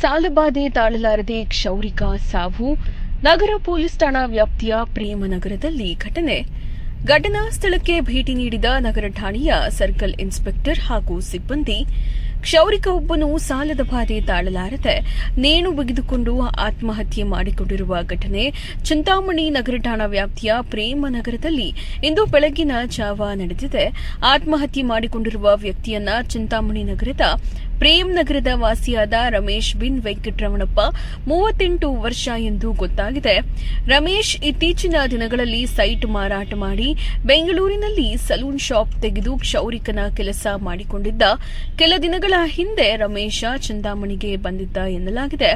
ಸಾಲಬಾಧೆ ತಾಳಲಾರದೆ ಕ್ಷೌರಿಕ ಸಾವು. ನಗರ ಪೊಲೀಸ್ ಠಾಣಾ ವ್ಯಾಪ್ತಿಯ ಪ್ರೇಮನಗರದಲ್ಲಿ ಘಟನೆ. ಘಟನಾ ಸ್ಥಳಕ್ಕೆ ಭೇಟಿ ನೀಡಿದ ನಗರ ಠಾಣೆಯ ಸರ್ಕಲ್ ಇನ್ಸ್ಪೆಕ್ಟರ್ ಹಾಗೂ ಸಿಬ್ಬಂದಿ. ಕ್ಷೌರಿಕ ಒಬ್ಬನು ಸಾಲದ ಬಾಧೆ ತಾಳಲಾರದೆ ನೇಣು ಬಿಗಿದುಕೊಂಡು ಆತ್ಮಹತ್ಯೆ ಮಾಡಿಕೊಂಡಿರುವ ಘಟನೆ ಚಿಂತಾಮಣಿ ನಗರ ಠಾಣಾ ವ್ಯಾಪ್ತಿಯ ಪ್ರೇಮನಗರದಲ್ಲಿ ಇಂದು ಬೆಳಗಿನ ಜಾವ ನಡೆದಿದೆ. ಆತ್ಮಹತ್ಯೆ ಮಾಡಿಕೊಂಡಿರುವ ವ್ಯಕ್ತಿಯನ್ನ ಚಿಂತಾಮಣಿ ನಗರದ ಪ್ರೇಮ್ ನಗರದ ವಾಸಿಯಾದ ರಮೇಶ್ ಬಿನ್ ವೆಂಕಟರಮಣಪ್ಪ ಮೂವತ್ತೆಂಟು ವರ್ಷ ಎಂದು ಗೊತ್ತಾಗಿದೆ. ರಮೇಶ್ ಇತ್ತೀಚಿನ ದಿನಗಳಲ್ಲಿ ಸೈಟ್ ಮಾರಾಟ ಮಾಡಿ ಬೆಂಗಳೂರಿನಲ್ಲಿ ಸಲೂನ್ ಶಾಪ್ ತೆಗೆದು ಕ್ಷೌರಿಕನ ಕೆಲಸ ಮಾಡಿಕೊಂಡಿದ್ದ. ಕೆಲ ದಿನಗಳ ಹಿಂದೆ ರಮೇಶ ಚಂದಾಮಣಿಗೆ ಬಂದಿದ್ದ ಎನ್ನಲಾಗಿದೆ.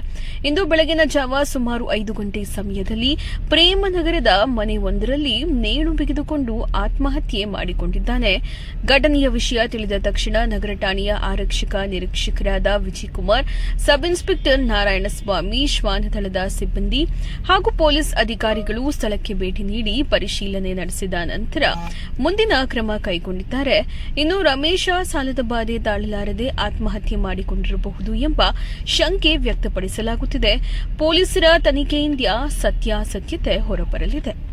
ಇಂದು ಬೆಳಗಿನ ಜಾವ ಸುಮಾರು ಐದು ಗಂಟೆ ಸಮಯದಲ್ಲಿ ಪ್ರೇಮನಗರದ ಮನೆ ಒಂದರಲ್ಲಿ ನೇಣು ಬಿಗಿದುಕೊಂಡು ಆತ್ಮಹತ್ಯೆ ಮಾಡಿಕೊಂಡಿದ್ದಾನೆ. ಘಟನೆಯ ವಿಷಯ ತಿಳಿದ ತಕ್ಷಣ ನಗರ ಠಾಣೆಯ ಆರಕ್ಷಕ ನಿರೀಕ್ಷಕರಾದ ವಿಜಯ್ ಕುಮಾರ್ ಸಬ್ ಇನ್ಸ್ಪೆಕ್ಟರ್ ನಾರಾಯಣಸ್ವಾಮಿ, ಶ್ವಾನದಳದ ಸಿಬ್ಬಂದಿ ಹಾಗೂ ಪೊಲೀಸ್ ಅಧಿಕಾರಿಗಳು ಸ್ಥಳಕ್ಕೆ ಭೇಟಿ ನೀಡಿ ಪರಿಶೀಲನೆ ನಡೆಸಿದ ನಂತರ ಮುಂದಿನ ಕ್ರಮ ಕೈಗೊಂಡಿದ್ದಾರೆ. ಇನ್ನು ರಮೇಶ ಸಾಲದ ಬಾಧೆ ತಾಳಲಾರದೆ ಆತ್ಮಹತ್ಯೆ ಮಾಡಿಕೊಂಡಿರಬಹುದು ಎಂಬ ಶಂಕೆ ವ್ಯಕ್ತಪಡಿಸಲಾಗುತ್ತಿದೆ. ಪೊಲೀಸರ ತನಿಖೆಯಿಂದ ಸತ್ಯಾಸತ್ಯತೆ ಹೊರಬರಲಿದೆ.